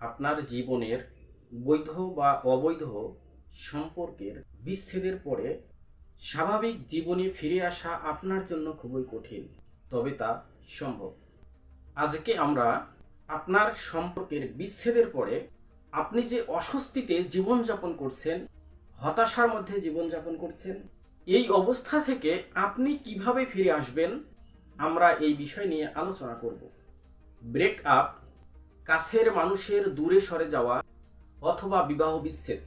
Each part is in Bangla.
আপনার জীবনের বৈধ বা অবৈধ সম্পর্কের বিচ্ছেদের পরে স্বাভাবিক জীবনে ফিরে আসা আপনার জন্য খুবই কঠিন, তবে তা সম্ভব। আজকে আমরা আপনার সম্পর্কের বিচ্ছেদের পরে আপনি যে অস্বস্তিতে জীবনযাপন করছেন, হতাশার মধ্যে জীবনযাপন করছেন, এই অবস্থা থেকে আপনি কীভাবে ফিরে আসবেন, আমরা এই বিষয় নিয়ে আলোচনা করব। ব্রেক আপ কাছের মানুষের দূরে সরে যাওয়া অথবা বিবাহ বিচ্ছেদ।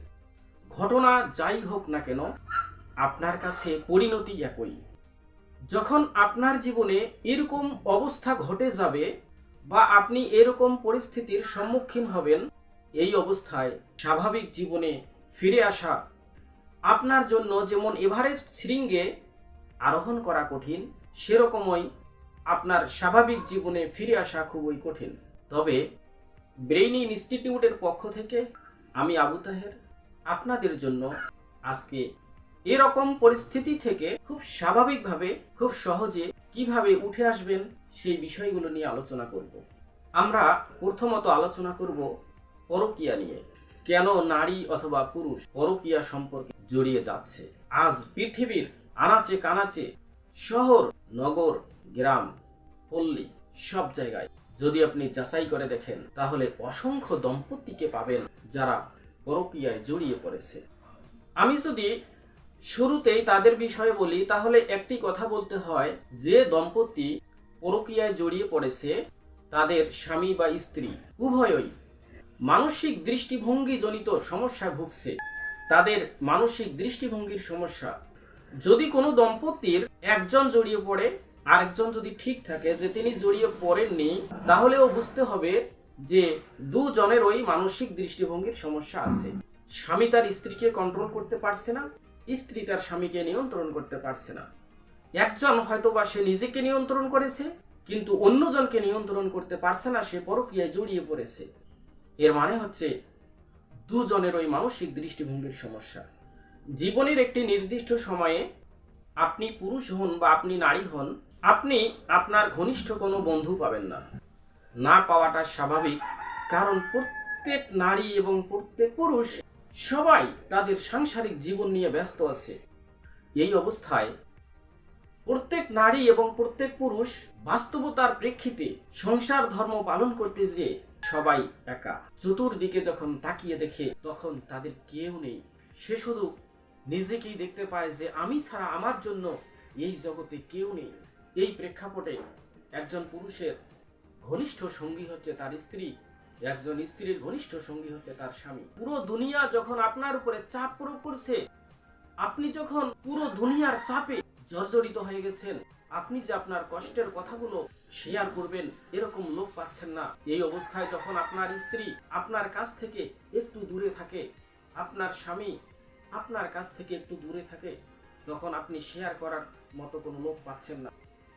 ঘটনা যাই হোক না কেন, আপনার কাছে পরিণতি একই। যখন আপনার জীবনে এরকম অবস্থা ঘটে যাবে বা আপনি এরকম পরিস্থিতির সম্মুখীন হবেন, এই অবস্থায় স্বাভাবিক জীবনে ফিরে আসা আপনার জন্য যেমন এভারেস্ট শৃঙ্গে আরোহণ করা কঠিন, সেরকমই আপনার স্বাভাবিক জীবনে ফিরে আসা খুবই কঠিন। তবে ব্রেইনি ইনস্টিটিউটের পক্ষ থেকে আমি আবু তাহের আপনাদের জন্য আজকে এরকম পরিস্থিতি থেকে খুব স্বাভাবিকভাবে, খুব সহজে কীভাবে উঠে আসবেন সেই বিষয়গুলো নিয়ে আলোচনা করব। আমরা প্রথমত আলোচনা করব পরকিয়া নিয়ে। কেন নারী অথবা পুরুষ পরকিয়া সম্পর্কে জড়িয়ে যাচ্ছে? আজ পৃথিবীর আনাচে কানাচে শহর, নগর, গ্রাম, পল্লী সব জায়গায় যদি আপনি যাচাই করে দেখেন, তাহলে অসংখ্য দম্পতিকে পাবেন যারা পরকীয়ায় জড়িয়ে পড়েছে। আমি যদি শুরুতেই তাদের বিষয়ে বলি, তাহলে একটি কথা বলতে হয়, যে দম্পতি পরকীয়ায় জড়িয়ে পড়েছে, তাদের স্বামী বা স্ত্রী উভয়ই মানসিক দৃষ্টিভঙ্গি জনিত সমস্যায় ভুগছে। তাদের মানসিক দৃষ্টিভঙ্গির সমস্যা। যদি কোনো দম্পতির একজন জড়িয়ে পড়ে আরেকজন যদি ঠিক থাকে যে তিনি জড়িয়ে পড়েননি তাহলেও বুঝতে হবে যে দুজনের ওই মানসিক দৃষ্টিভঙ্গির সমস্যা আছে। স্বামী তার স্ত্রীকে কন্ট্রোল করতে পারছে না, স্ত্রী তার স্বামীকে নিয়ন্ত্রণ করতে পারছে না। একজন হয়তোবা সে নিজেকে নিয়ন্ত্রণ করেছে, কিন্তু অন্যজনকে নিয়ন্ত্রণ করতে পারছে না, সে পরকীয়ায় জড়িয়ে পড়েছে। এর মানে হচ্ছে দুজনের ওই মানসিক দৃষ্টিভঙ্গির সমস্যা। জীবনের একটি নির্দিষ্ট সময়ে আপনি পুরুষ হন বা আপনি নারী হন আপনি আপনার ঘনিষ্ঠ কোনো বন্ধু পাবেন না। না পাওয়াটা স্বাভাবিক, কারণ প্রত্যেক নারী এবং প্রত্যেক পুরুষ সবাই তাদের সাংসারিক জীবন নিয়ে ব্যস্ত আছে। এই অবস্থায় প্রত্যেক নারী এবং প্রত্যেক পুরুষ বাস্তবতার প্রেক্ষিতে সংসার ধর্ম পালন করতে যে সবাই একা। চতুর্দিকে যখন তাকিয়ে দেখে, তখন তাদের কেউ নেই। সে শুধু নিজেকেই দেখতে পায় যে, আমি ছাড়া আমার জন্য এই জগতে কেউ নেই। এই প্রেক্ষাপটে একজন পুরুষের ঘনিষ্ঠ সঙ্গী হচ্ছে তার স্ত্রী, একজন স্ত্রীর ঘনিষ্ঠ সঙ্গী হচ্ছে তার স্বামী। পুরো দুনিয়া যখন আপনার উপরে চাপ প্রয়োগ করছে, আপনি যখন পুরো দুনিয়ার চাপে জর্জরিত হয়ে গেছেন, আপনি যে আপনার কষ্টের কথাগুলো শেয়ার করবেন, এরকম লোক পাচ্ছেন না। এই অবস্থায় যখন আপনার স্ত্রী আপনার কাছ থেকে একটু দূরে থাকে, আপনার স্বামী আপনার কাছ থেকে একটু দূরে থাকে, তখন আপনি শেয়ার করার মতো কোনো লোক পাচ্ছেন না।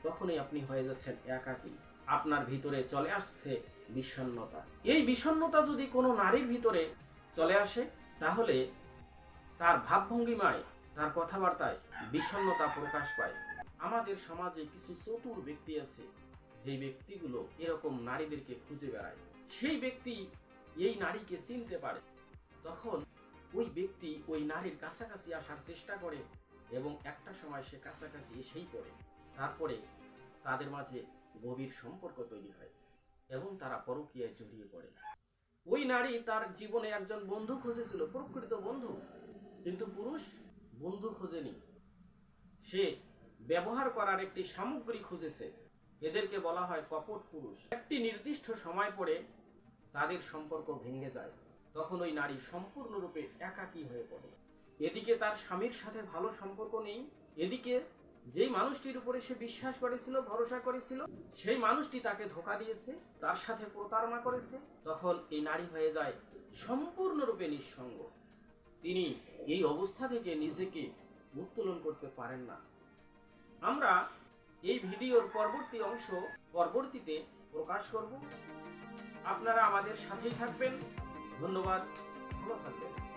তখনই আপনি হয়ে যাচ্ছেন একাকী। আপনার ভিতরে চলে আসছে বিষণ্ণতা। এই বিষণ্ণতা যদি কোনো নারীর ভিতরে চলে আসে, তাহলে তার ভাবভঙ্গিমায়, তার কথাবার্তায় বিষণ্ণতা প্রকাশ পায়। আমাদের সমাজে কিছু চতুর ব্যক্তি আছে, যে ব্যক্তিগুলো এরকম নারীদেরকে খুঁজে বেড়ায়। সেই ব্যক্তি এই নারীকে চিনতে পারে। তখন ওই ব্যক্তি ওই নারীর কাছাকাছি আসার চেষ্টা করে এবং একটা সময় সে কাছাকাছি এসেই পড়ে। তারপরে তাদের মাঝে গভীর সম্পর্ক তৈরি হয় এবং তারা পরকীয়ায় জড়িয়ে পড়ে। ওই নারী তার জীবনে একজন বন্ধু খুঁজেছিল, প্রকৃত বন্ধু। কিন্তু পুরুষ বন্ধু খোঁজেনি। সে ব্যবহার করার একটি সামগ্রী খুঁজেছে। এদেরকে বলা হয় কপট পুরুষ। একটি নির্দিষ্ট সময় পরে তাদের সম্পর্ক ভেঙে যায়। তখন ওই নারী সম্পূর্ণরূপে একাকী হয়ে পড়ে। এদিকে তার স্বামীর সাথে ভালো সম্পর্ক নেই, এদিকে যেই মানুষটির উপরে সে বিশ্বাস করেছিল, ভরসা করেছিল, সেই মানুষটি তাকে ধোকা দিয়েছে, তার সাথে প্রতারণা করেছে, তখন এই নারী হয়ে যায় সম্পূর্ণরূপে নিঃসঙ্গ। তিনি এই অবস্থা থেকে নিজেকে উত্তোলন করতে পারেন না। আমরা এই ভিডিওর পরবর্তী অংশ পরবর্তীতে প্রকাশ করব। আপনারা আমাদের সাথেই থাকবেন। ধন্যবাদ। ভালো থাকবেন।